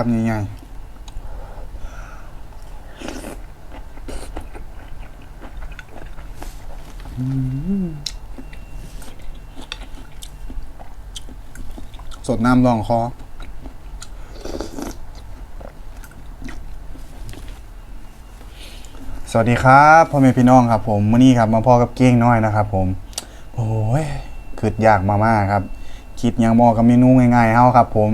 คำง่ายๆสดน้ำรองคอสวัสดีครับพ่อแม่พี่น้องครับ ผมมื่อนี้ครับมาพ่อกับเก้งน้อยนะครับ ผม โอ้ยคืดอยากมาม่าครับ คิดยังบอกกับเมนูง่ายๆเฮาครับ ผม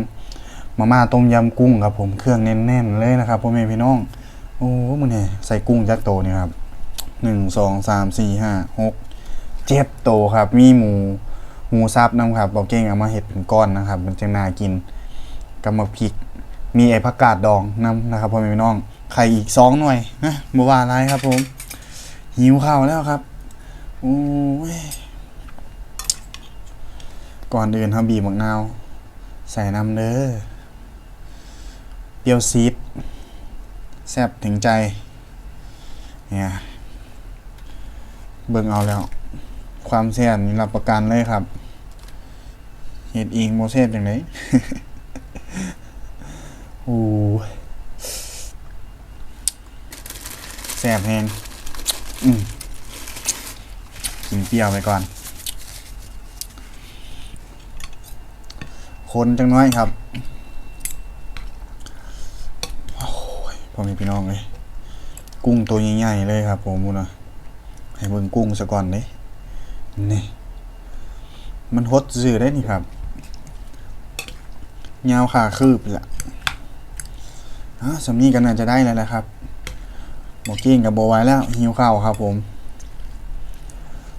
มาม่าต้มยำกุ้งครับผมเครื่องแน่นๆเลยนะครับพ่อแม่พี่น้อง โอ้มันเนี่ยใส่กุ้งจักโตนี่ครับหนึ่งสองสามสี่ห้าหกเจ็ดโตครับ มีหมูหมูซับน้ำครับบอกเก้งเอามาเห็ดเป็นก้อนนะครับมันจะน่ากินกับมาพริก มีไอ้ผักกาดดองน้ำนะครับพ่อแม่พี่น้องไข่อีกสองหน่วยนะบัวาอะไรครับผม หิวข้าวแล้วครับโอ้ยก่อนอื่นทำบีบมะนาว ใส่น้ำเด้อ เปรี้ยวซีดแซ่บถึงใจ เนี่ย เบิ่งเอาแล้ว ความแซ่บนี่รับประกันเลยครับเห็ดอิงโมเสสอย่างไรโอ้แซ่บแฮงอืมกินเปรี้ยวไปก่อน คนจังน้อยครับ โอ้ ยพ่อแม่พี่น้องเลยกุ้งตัวใหญ่ๆเลยครับ ผมมูนะให้เบิ่งกุ้งซะก่อนเด้นี่ มันฮดซื่อได้นี่ครับยาวขาคืบละอะสำนีกันน่าจะได้แล้วแหละครับหมอกิ้งกับโบไว้แล้วหิวข้าวครับ ผม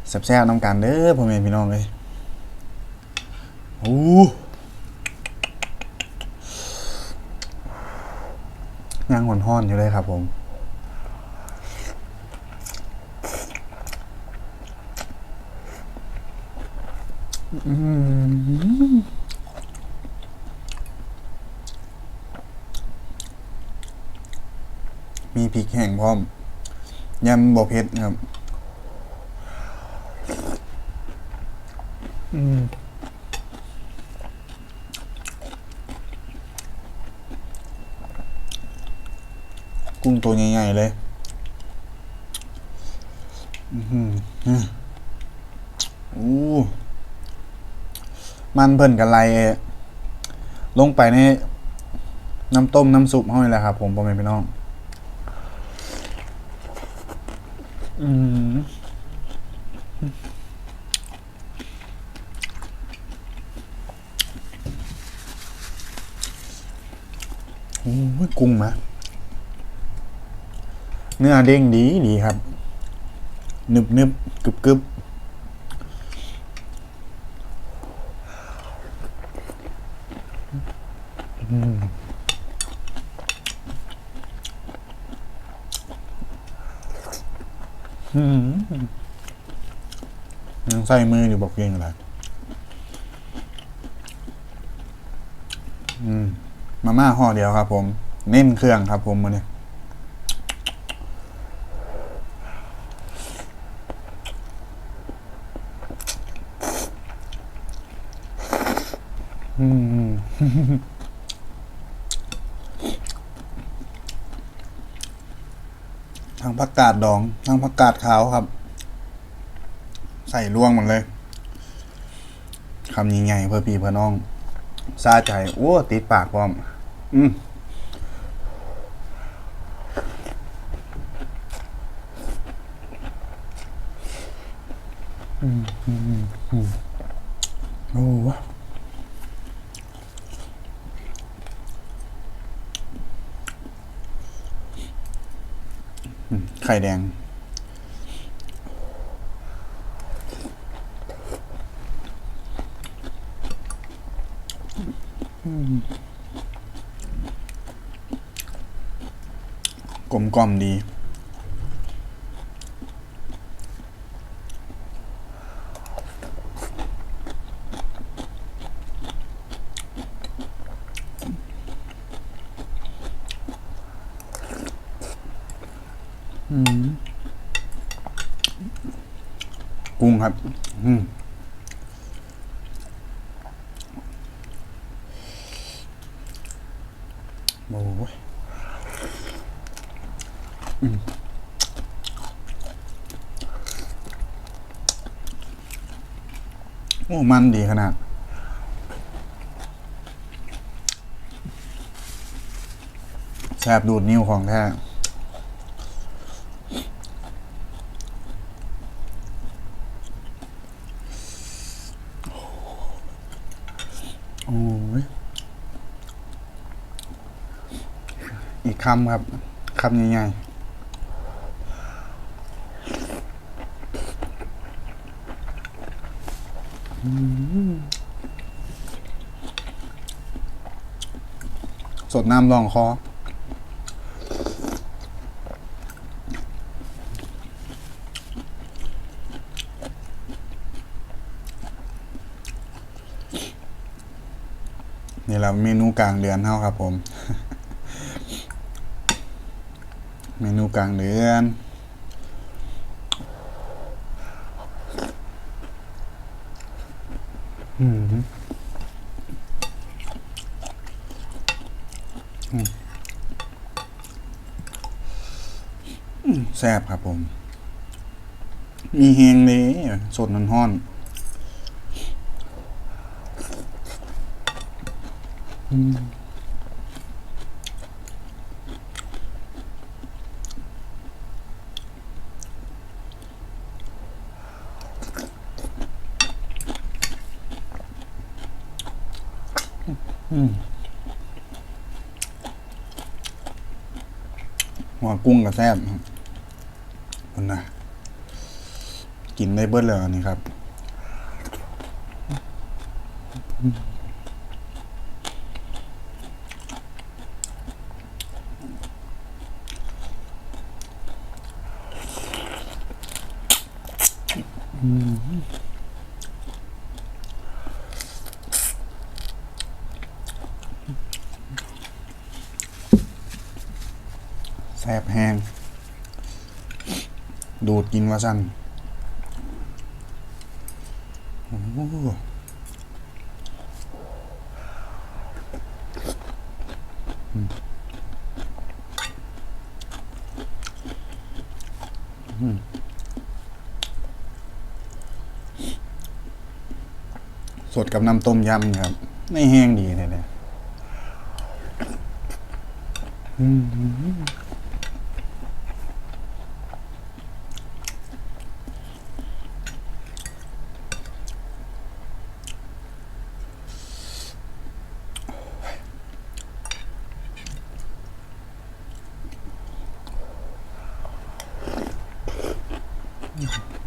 แซ่บๆน้ำกันเด้อพ่อแม่พี่น้องเลยโอ้ ยังหอนห้อนๆอยู่เลยครับ ผมมีพริกแห้งพร้อมยำบอเผ็ดครับ อืม ตัวใหญ่ๆเลยอือหืออืออู้มันเพิ่นกันไรลงไปในน้ำต้มน้ำซุปเฮานี่แหละครับ ผมพ่อแม่พี่น้อง อืมโอ้ยกุ้งมะ เนื้อเด้งดีดีครับนึบนึบกึบกึบอืมอืมยังใส่มืออยู่บอกเองอะไรอืมมาม่าห่อเดียวครับผม เน้นเครื่องครับผมมือนี้ อืมทั้งผักกาดดองทั้งผักกาดขาวครับ ใส่ร่วงหมดเลยคำใหญ่เพื่อพี่เพื่อน้องซาใจโอ้ติดปากพร้อม อืมอืมอืมอืมอืมโอ้วะอืม ไข่แดง กลมกล่อมดี กุ้งครับ อืมโอ้ยอืมโอ้ มันดีขนาด แซบดูดนิ้วของแท้ โอ้ย อีกคำครับคำใหญ่ๆสดน้ำรองคอ นี่แหละเมนูกลางเดือนเท่าครับผม เมนูกลางเดือนอืมอืมอืมแซ่บครับผม มีเฮงเลยสดนห้อนๆอืม หัวกุ้งกับแซ่บครันนะกินได้เบิดเลยอันนี้ครับแซ่บแห้งดูดกินว่าสั้นโอ้สดกับน้ำต้มยำครับ ไม่แห้งดีเลยเนี่ย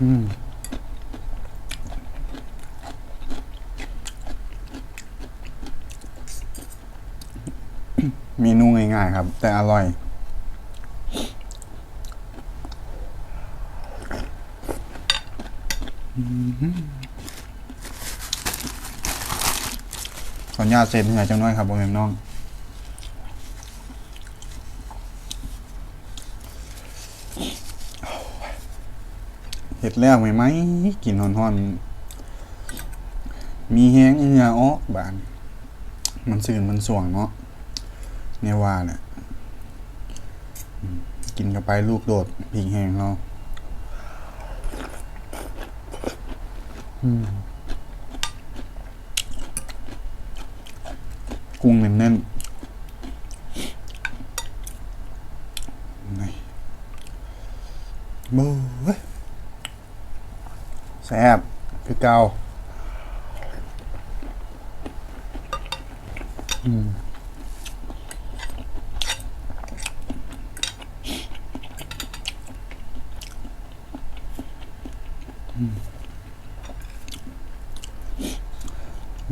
อืมเมนูง่ายๆครับ แต่อร่อย ขออนุญาตเสร็จเหนื่อยจังน้อยครับพ่อแม่พี่น้อง็ดแล้วไหมไหมกินหอนๆมีแห้งเหงื่อออกบาน มันสื่นมันส่วงเนาะเนี่ยว่าเนี่ยกินกับไปลูกโดดผิงแห้งเราอกุ้งเน้นๆนี่บู๊เว้ย แซ่บคือเก่าอืม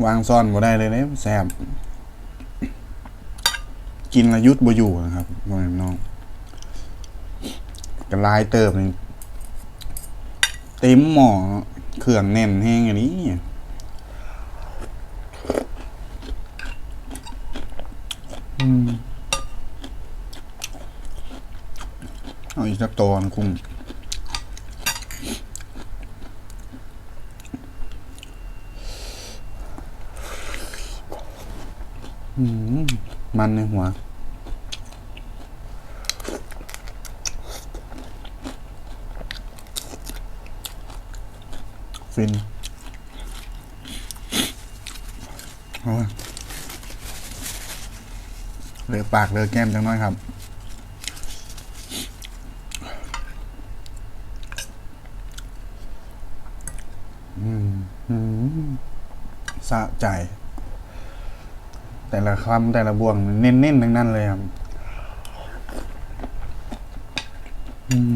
วางซ่อนบ่ได้เลยเนี่ยแซ่บกินและยุดบ่อยู่นะครับน้องน้องกระลายเติบนี่ เต็มหม้อเครื่องแน่นแห้งอย่างนี้อืมเอาอีกสักตัวนะคุ้มอืมมันในหัว ฟินโอ้ยเลอปากเหลือแก้มจังน้อยครับอืมอืมสะใจ แต่ละคำแต่ละบวงเน้นๆทั้งนั้นเลยครับ อืม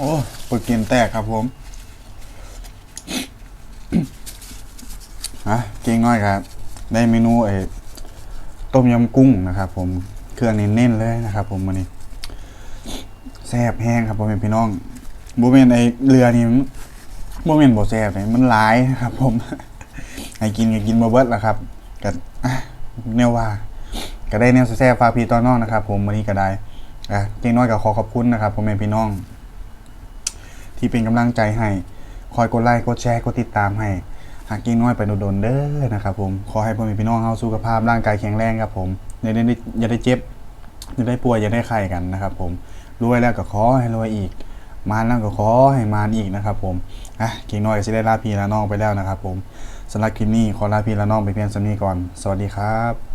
โอ้ปวดกินแตกครับผมฮะเก่งน้อยครับ ได้เมนูไอ้ต้มยำกุ้งนะครับผมเครื่องเน้นเลยนะครับ ผมวันนี้แซ่บแห้งครับพ่อแม่พี่น้องโบเมนไอเรือนี่โบเมนบ่แซ่บเลยมันหลายนะครับ ผมให้กินก็กินบ่เบิดแล้วครับก็อะแนวว่า ก็ได้แนวแซ่บๆฝาพีตอนนองนะครับ ผมวันนี้ก็ได้อะเก่งน้อยก็ขอขอบคุณนะครับพ่อแม่พี่น้อง ที่เป็นกำลังใจให้ คอยกดไลค์กดแชร์กดติดตามให้หากเก่งน้อยไปโดนเด้อนะครับผมขอให้พ่อแม่พี่น้องเฮาสุขภาพร่างกายแข็งแรงครับผมอย่าได้อย่าได้เจ็บอย่าได้ป่วยอย่าได้ไข้กันนะครับผมรวยแล้วก็ขอให้รวยอีก มาแล้วก็ขอให้มานอีกนะครับผมอะก่งน้อยก็สิได้ลาพี่ลาน้องไปแล้วนะครับผมสำหรับคลิปนี้ขอลาพี่ลาน้องไปเพียงสำนี้ก่อน สวัสดีครับ